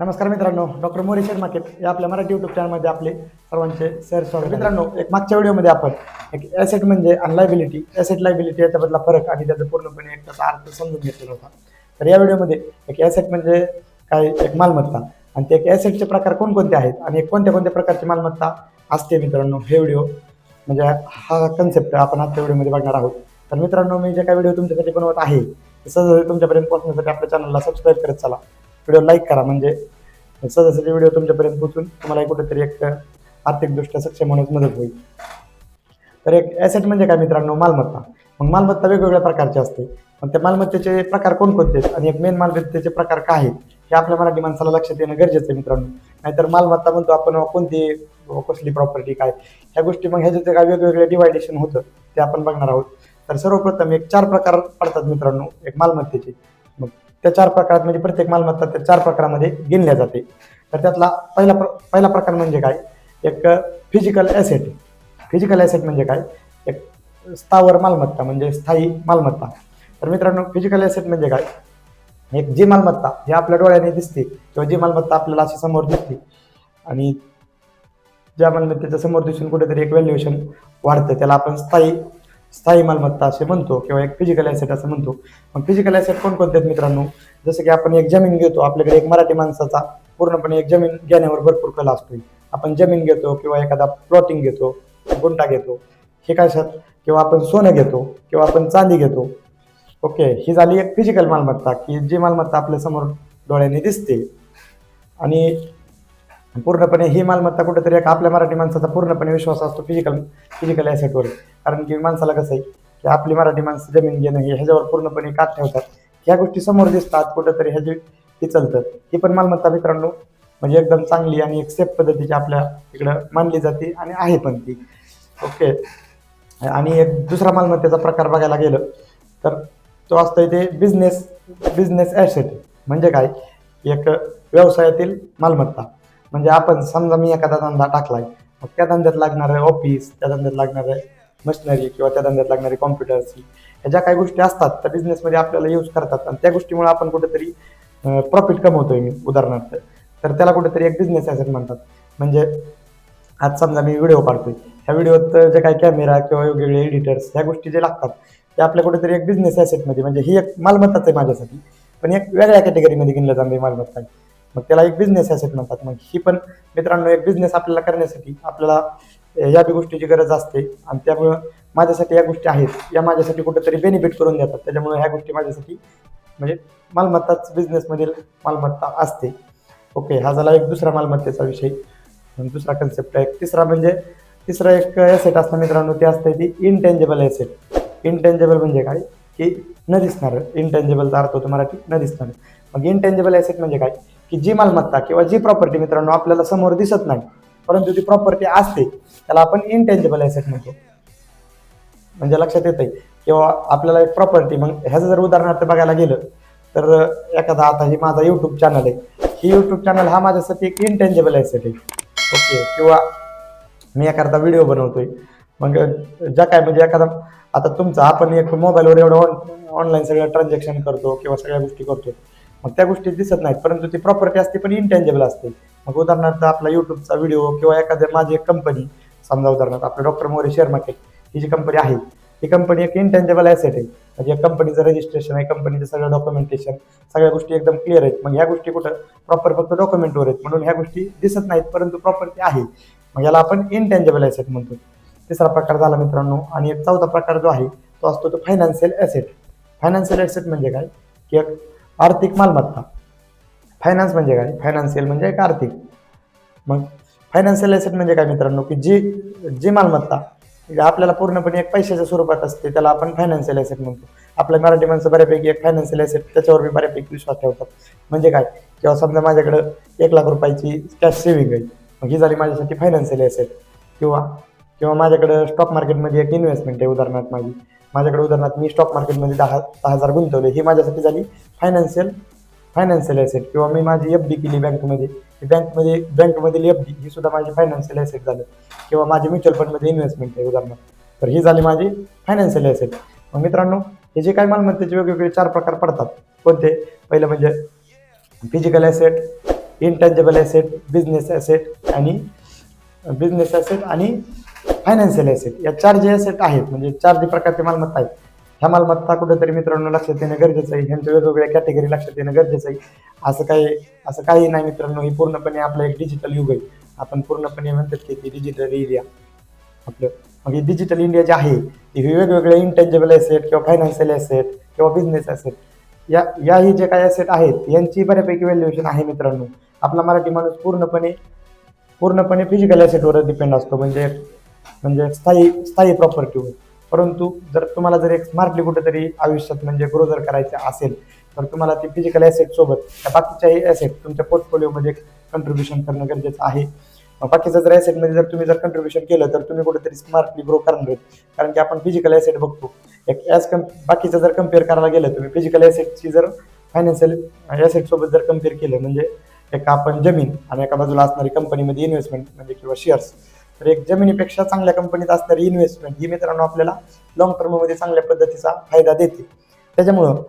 नमस्कार मित्रांनो doctor More share market या आपल्या मराठी युट्यूब चॅनलमध्ये आपले सर्वांचे सर स्वागत मित्रांनो एक मागच्या व्हिडिओमध्ये आपण एक ॲसेट म्हणजे आणि लायबिलिटी ॲसेट लायबिलिटी याच्याबद्दला फरक आणि त्याचा पूर्णपणे एक त्याचा अर्थ समजून घेतलेला होता. तर या व्हिडिओमध्ये एक ॲसेट म्हणजे काय? एक मालमत्ता. आणि ते एक ॲसेटचे प्रकार कोणकोणते आहेत आणि कोणत्या कोणत्या प्रकारची मालमत्ता असते मित्रांनो? हे व्हिडिओ म्हणजे हा कन्सेप्ट आपण आजच्या व्हिडिओमध्ये बघणार आहोत. तर मित्रांनो मी जे काही व्हिडिओ तुमच्यासाठी बनवत आहे सहजासहजी तुमच्यापर्यंत पोहोचण्यासाठी आपल्या चॅनलला सबस्क्राईब करत चला. व्हिडिओ लाईक करा म्हणजे सहजासहजी व्हिडिओ तुमच्यापर्यंत पोहोचून तुम्हाला कुठेतरी एक आर्थिकदृष्ट्या सक्षम होण्यास मदत होईल. तर एक ॲसेट म्हणजे काय मित्रांनो? मालमत्ता. मग मालमत्ता वेगवेगळ्या प्रकारची असते. मग त्या मालमत्तेचे प्रकार कोणकोणते आहेत? आणि एक मेन मालमत्तेचे प्रकार काय आहेत? हे आपल्या मराठी माणसाला लक्षात येणं गरजेचं आहे मित्रांनो. नाहीतर मालमत्ता म्हणतो आपण कोणती कसली प्रॉपर्टी काय? ह्या गोष्टी मग ह्याचे काय वेगवेगळे डिवायडेशन होतं ते आपण बघणार आहोत. तर सर्वप्रथम एक चार प्रकार पडतात मित्रांनो एक मालमत्तेचे. मग त्या चार प्रकारात म्हणजे प्रत्येक मालमत्ता त्या चार प्रकारामध्ये गिनल्या जाते. तर त्यातला पहिला प्र पहिला प्रकार म्हणजे काय? एक फिजिकल ॲसेट फिजिकल ॲसेट म्हणजे काय? एक स्थावर मालमत्ता म्हणजे स्थायी मालमत्ता. तर मित्रांनो फिजिकल ॲसेट म्हणजे काय? एक जी मालमत्ता ही आपल्या डोळ्याने दिसते किंवा जी मालमत्ता आपल्याला अशी समोर दिसते. आणि ज्या मालमत्तेच्या समोर दिसून कुठेतरी एक व्हॅल्युएशन वाढतं त्याला आपण स्थायी स्थायी मालमत्ता असे म्हणतो किंवा एक फिजिकल ॲसेट असं म्हणतो. मग फिजिकल ॲसेट कोणकोणते आहेत मित्रांनो? जसं की आपण एक जमीन घेतो आपल्याकडे एक मराठी माणसाचा पूर्णपणे एक जमीन घेण्यावर भरपूर कला असतो आपण जमीन घेतो किंवा एखादा प्लॉटिंग घेतो गुंटा घेतो. हे कशात किंवा आपण सोनं घेतो किंवा आपण चांदी घेतो. ओके ही झाली एक फिजिकल मालमत्ता की जी मालमत्ता आपल्यासमोर डोळ्याने दिसते. आणि पूर्णपणे ही मालमत्ता कुठेतरी एक आपल्या मराठी माणसाचा पूर्णपणे विश्वास असतो फिजिकल फिजिकल ॲसेटवर कारण की माणसाला कसं आहे की आपली मराठी माणसं जमीन घेणं हे ह्याच्यावर पूर्णपणे कात ठेवतात. ह्या गोष्टी समोर दिसतात कुठंतरी ह्याची ती चलतं. ही पण मालमत्ता मित्रांनो म्हणजे एकदम चांगली आणि एक सेफ पद्धतीची आपल्या इकडं मानली जाते आणि आहे पण ती. ओके आणि एक दुसरा मालमत्तेचा प्रकार बघायला गेलं तर तो असतो इथे बिझनेस बिझनेस ॲसेट म्हणजे काय? एक व्यवसायातील मालमत्ता. म्हणजे आपण समजा मी एखादा धंदा टाकलाय मग त्या धंद्यात लागणारं ऑफिस त्या धंद्यात लागणारं मशिनरी किंवा त्या धंद्यात लागणारे कॉम्प्युटर्स ह्या ज्या काही गोष्टी असतात त्या बिझनेसमध्ये आपल्याला यूज करतात आणि त्या गोष्टीमुळे आपण कुठेतरी प्रॉफिट कमवतोय मी उदाहरणार्थ. तर त्याला कुठेतरी एक बिझनेस ॲसेट म्हणतात. म्हणजे आज समजा मी व्हिडिओ काढतोय. ह्या व्हिडिओत जे काही कॅमेरा किंवा वेगवेगळे एडिटर्स ह्या गोष्टी जे लागतात ते आपल्या कुठेतरी एक बिझनेस ॲसेटमध्ये म्हणजे ही एक मालमत्ताच आहे माझ्यासाठी. पण एक वेगळ्या कॅटेगरीमध्ये गिनलं जाणारी मालमत्ता. आहे मग त्याला एक बिझनेस ॲसेट म्हणतात. मग ही पण मित्रांनो एक बिझनेस आपल्याला करण्यासाठी आपल्याला या बी गोष्टीची गरज असते. आणि त्यामुळं माझ्यासाठी या गोष्टी आहेत. या माझ्यासाठी कुठेतरी बेनिफिट करून देतात. त्याच्यामुळे ह्या गोष्टी माझ्यासाठी म्हणजे मालमत्ताच बिझनेसमधील मालमत्ता असते. ओके हा झाला एक दुसरा मालमत्तेचा विषय. दुसरा कन्सेप्ट आहे. तिसरा म्हणजे तिसरा एक ॲसेट असतं मित्रांनो ते असतं ती इनटेंजेबल ॲसेट इनटेंजेबल म्हणजे काय? की न दिसणारं. इनटेंजेबलचा अर्थ होतो मराठी न दिसणारं. मग इनटेंजेबल ॲसेट म्हणजे काय? की जी मालमत्ता किंवा जी प्रॉपर्टी मित्रांनो आपल्याला समोर दिसत नाही परंतु ती प्रॉपर्टी असते त्याला आपण इनटेंजेबल ॲसेट म्हणतो. म्हणजे लक्षात येत आहे किंवा आपल्याला एक प्रॉपर्टी मग ह्याचं जर उदाहरणार्थ बघायला गेलं तर एखादा आता ही माझा यूट्यूब चॅनल आहे. ही यूट्यूब चॅनल हा माझ्यासाठी एक इनटेंजेबल ॲसेट आहे. ओके किंवा मी एखादा व्हिडिओ बनवतोय. मग ज्या काय म्हणजे एखादा आता तुमचा आपण एक मोबाईलवर एवढं ऑन ऑनलाईन सगळं ट्रान्झॅक्शन करतो किंवा सगळ्या गोष्टी करतो. मग त्या गोष्टी दिसत नाहीत परंतु ती प्रॉपर्टी असते पण इंटेंजेबल असते. मग उदाहरणार्थ आपला युट्यूबचा व्हिडिओ किंवा एखाद्या माझी एक कंपनी समजा उदाहरणार्थ आपलं डॉक्टर मोरे शेअर मार्केट ही जी कंपनी आहे ही कंपनी एक इंटेंजेबल ॲसेट आहे. म्हणजे या कंपनीचं रजिस्ट्रेशन आहे कंपनीचं सगळं डॉक्युमेंटेशन सगळ्या गोष्टी एकदम क्लिअर आहेत. मग ह्या गोष्टी कुठं? प्रॉपर फक्त डॉक्युमेंटवर आहेत. म्हणून ह्या गोष्टी दिसत नाहीत परंतु प्रॉपर्टी आहे. मग याला आपण इंटेंजेबल ॲसेट म्हणतो. तिसरा प्रकार झाला मित्रांनो आणि एक चौथा प्रकार जो आहे तो असतो तो फायनान्शियल ॲसेट फायनान्शियल ॲसेट म्हणजे काय? की एक आर्थिक मालमत्ता. फायनान्स म्हणजे काय? फायनान्शियल म्हणजे एक आर्थिक. मग फायनान्शियल एसेट म्हणजे काय मित्रांनो? की जी जी मालमत्ता म्हणजे आपल्याला पूर्णपणे एक पैशाच्या स्वरूपात असते त्याला आपण फायनान्शियल एसेट म्हणतो. आपल्या मराठी माणसं बऱ्यापैकी एक फायनान्शियल ॲसेट त्याच्यावर बी बऱ्यापैकी विश्वास ठेवतात. म्हणजे काय? किंवा समजा माझ्याकडं एक लाख रुपयाची कॅश सेव्हिंग आहे. मग ही झाली माझ्यासाठी फायनान्शियल ॲसेट किंवा किंवा माझ्याकडं स्टॉक मार्केटमध्ये एक इन्व्हेस्टमेंट आहे उदाहरणार्थ माझी. माझ्याकडे उदाहरणार्थ मी स्टॉक मार्केटमध्ये दहा दहा हजार गुंतवले ही माझ्यासाठी झाली फायनान्शियल फायनान्शियल ॲसेट किंवा मी माझी एफ डी केली बँकमध्ये. बँकमध्ये बँकमधील एफ डी ही सुद्धा माझी फायनान्शियल ॲसेट झालं. किंवा माझे म्युच्युअल फंडमध्ये इन्व्हेस्टमेंट आहे उदाहरणार्थ. तर ही झाली माझी फायनान्शियल ॲसेट मग मित्रांनो हे जे काही मालमत्तेचे वेगवेगळे चार प्रकार पडतात कोणते? पहिलं म्हणजे physical asset intangible asset business asset आणि बिझनेस ॲसेट आणि फायनान्शियल ॲसेट या चार जे ॲसेट आहेत म्हणजे चार जे प्रकारचे मालमत्ता आहेत ह्या मालमत्ता कुठेतरी मित्रांनो लक्षात येणं गरजेचं आहे. ह्यांच्या वेगवेगळ्या कॅटेगरी लक्षात येणं गरजेचं आहे. असं काही असं काही नाही मित्रांनो ही पूर्णपणे आपलं एक डिजिटल युग आहे. आपण पूर्णपणे म्हणतात की ती डिजिटल एरिया आपलं मग ही डिजिटल इंडिया जे आहे ती वेगवेगळे इंटेंजेबल ॲसेट किंवा फायनान्शियल ॲसेट किंवा बिझनेस ॲसेट या याही जे काही ॲसेट आहेत यांची बऱ्यापैकी व्हॅल्युएशन आहे मित्रांनो. आपला मराठी माणूस पूर्णपणे पूर्णपणे फिजिकल ॲसेटवर डिपेंड असतो. म्हणजे म्हणजे स्थायी स्थायी प्रॉपर्टीवर परंतु जर तुम्हाला जर एक स्मार्टली कुठेतरी आयुष्यात म्हणजे ग्रो जर करायचं असेल तर तुम्हाला ती फिजिकल ॲसेट सोबत त्या बाकीच्याही ॲसेट तुमच्या पोर्टफोलिओमध्ये कंट्रीब्युशन करणं गरजेचं आहे. बाकीचं जर ॲसेटमध्ये जर तुम्ही जर कंट्रीब्युशन केलं तर तुम्ही कुठेतरी स्मार्टली ग्रो करणार आहेत. कारण की आपण फिजिकल ॲसेट बघतो. एक ॲज कम बाकीचं जर कंपेअर करायला गेलं तुम्ही फिजिकल ॲसेटची जर फायनान्शियल ॲसेटसोबत जर कंपेअर केलं म्हणजे एक आपण जमीन आणि एका बाजूला असणारी कंपनीमध्ये इन्व्हेस्टमेंट म्हणजे किंवा शेअर्स तर एक जमिनीपेक्षा चांगल्या कंपनीत असणारी इन्व्हेस्टमेंट ही मित्रांनो आपल्याला लॉंग टर्ममध्ये चांगल्या पद्धतीचा फायदा देते. त्याच्यामुळं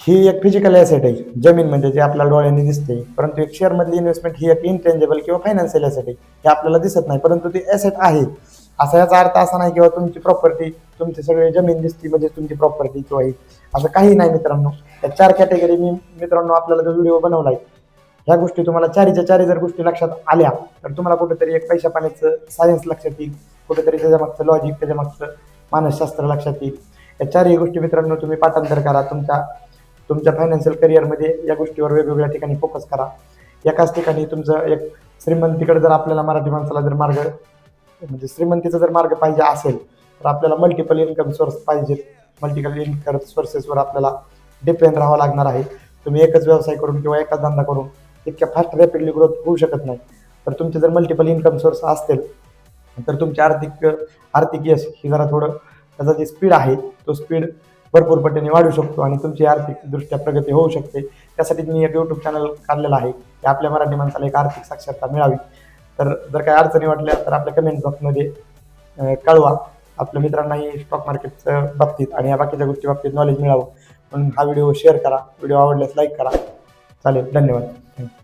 ही एक फिजिकल ॲसेट आहे. जमीन म्हणजे जे आपल्या डोळ्यांनी दिसते परंतु एक शेअरमधली इन्व्हेस्टमेंट ही एक इंटेंजेबल किंवा फायनान्शियल ॲसेट आहे हे आपल्याला दिसत नाही. परंतु ती ॲसेट आहे. असा याचा अर्थ असा नाही किंवा तुमची प्रॉपर्टी तुमची सगळी जमीन दिसती म्हणजे तुमची प्रॉपर्टी किंवा असं काही नाही मित्रांनो. या चार कॅटेगरी मी मित्रांनो आपल्याला जो व्हिडिओ बनवला आहे ह्या गोष्टी तुम्हाला चारीच्या चारी जर गोष्टी लक्षात आल्या तर तुम्हाला कुठेतरी एक पैशा पाण्याचं सायन्स लक्षात येईल. कुठेतरी त्याच्यामागचं लॉजिक त्याच्यामागचं मानसशास्त्र लक्षात येईल. या चारही गोष्टी मित्रांनो तुम्ही पाठांतर करा. तुमच्या तुमच्या फायनान्शियल करिअरमध्ये या गोष्टीवर वेगवेगळ्या ठिकाणी फोकस करा. एकाच ठिकाणी तुमचं एक श्रीमंतीकडे जर आपल्याला मराठी माणसाला जर मार्ग म्हणजे श्रीमंतीचा जर मार्ग पाहिजे असेल तर आपल्याला मल्टिपल इन्कम सोर्स पाहिजेत. मल्टिपल इन्कम सोर्सेसवर आपल्याला डिपेंड राहावं लागणार आहे. तुम्ही एकच व्यवसाय करून किंवा एकच धंदा करून इतक्या फास्ट रॅपिडली ग्रोथ होऊ शकत नाही. तर तुमचे जर मल्टिपल इन्कम सोर्स असतील तर तुमचे आर्थिक आर्थिक यश ही जरा थोडं त्याचा जे स्पीड आहे तो स्पीड भरपूर पटीने वाढू शकतो आणि तुमची आर्थिकदृष्ट्या प्रगती होऊ शकते. त्यासाठी मी एक यूट्यूब चॅनल काढलेला आहे. की आपल्या मराठी माणसाला एक आर्थिक साक्षरता मिळावी. तर जर काही अडचणी वाटल्या तर आपल्या कमेंट बॉक्समध्ये कळवा. आपल्या मित्रांनाही स्टॉक मार्केटच्या बाबतीत आणि या बाकीच्या गोष्टी बाबतीत नॉलेज मिळावं. म्हणून हा व्हिडिओ शेअर करा. व्हिडिओ आवडल्यास लाईक करा. चालेल धन्यवाद थँक्यू.